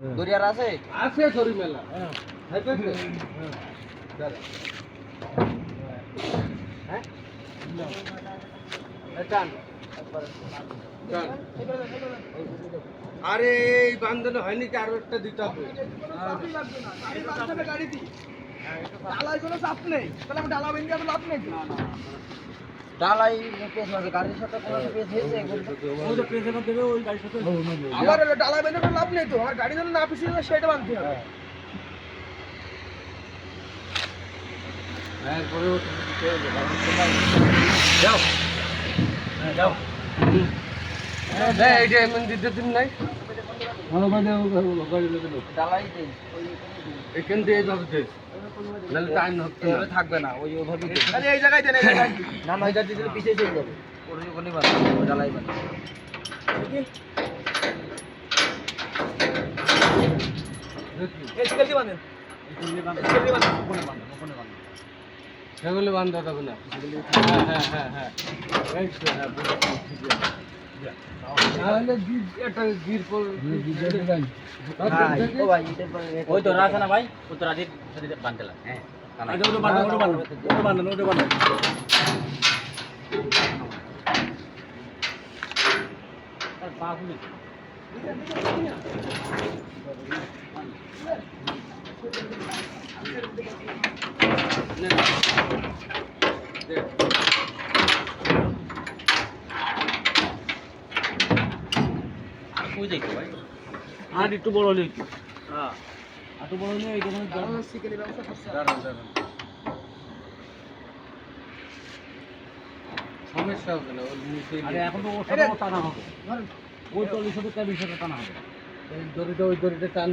দরিয়ার আছে? আছে সরি মেলা। হ্যাঁ। হ্যাঁ? এই টান। আরে এই বান্ধনে হয়নি কি আরও একটা দিতে হবে? ডালাই পেছ আছে গাড়ির সাথে কোনো পেছ হয়েছে আমার হলো ডালা বেঁধে তো লাভ নেই তো। আমার গাড়ি যেন না পিছিয়ে যায় সেটা বানতে হবে। যাও। হ্যাঁ, যাও। এই, এইটা এমন দিতে দিন নাই। ডালাই এখান। দিয়ে দে নাহলে টাইম হচ্ছে না। ওইভাবে থাকবে না ওই ওইভাবেই দেই। এই জায়গায় দেন এই জায়গায় না না ওইটা দিলে পিছিয়ে চলে যাবে। ওর ওখানে ডালাই বানা সেগুলো বান্ধব হবে না। হ্যাঁ হ্যাঁ হ্যাঁ হ্যাঁ। এই তো, হ্যাঁ, বুঝতে পেরেছি। তাহলে গির- একটা গির পর- ভাই, ও ভাই, এটা পরে- ওই তো রাখা না ভাই ওই তো রাজির সাথে বানতেলাম হ্যাঁ আচ্ছা, ওটা বানান, ওটা বানান, ওটা বানান, ওটা বানান। পা ওই দেখো ভাই? আর একটু বড় হলে একটু। হ্যাঁ। একটু বড় হলে এই দোকানে করছে। দাঁড়ান, দাঁড়ান। সমস্যা হবে না ওই নিচে আরে এখন তো ওর সাথে টানা হবে। ওই চল্লিশ টাকা বিশ টাকা টানা হবে। এই দড়িটা ওই দড়িটা টান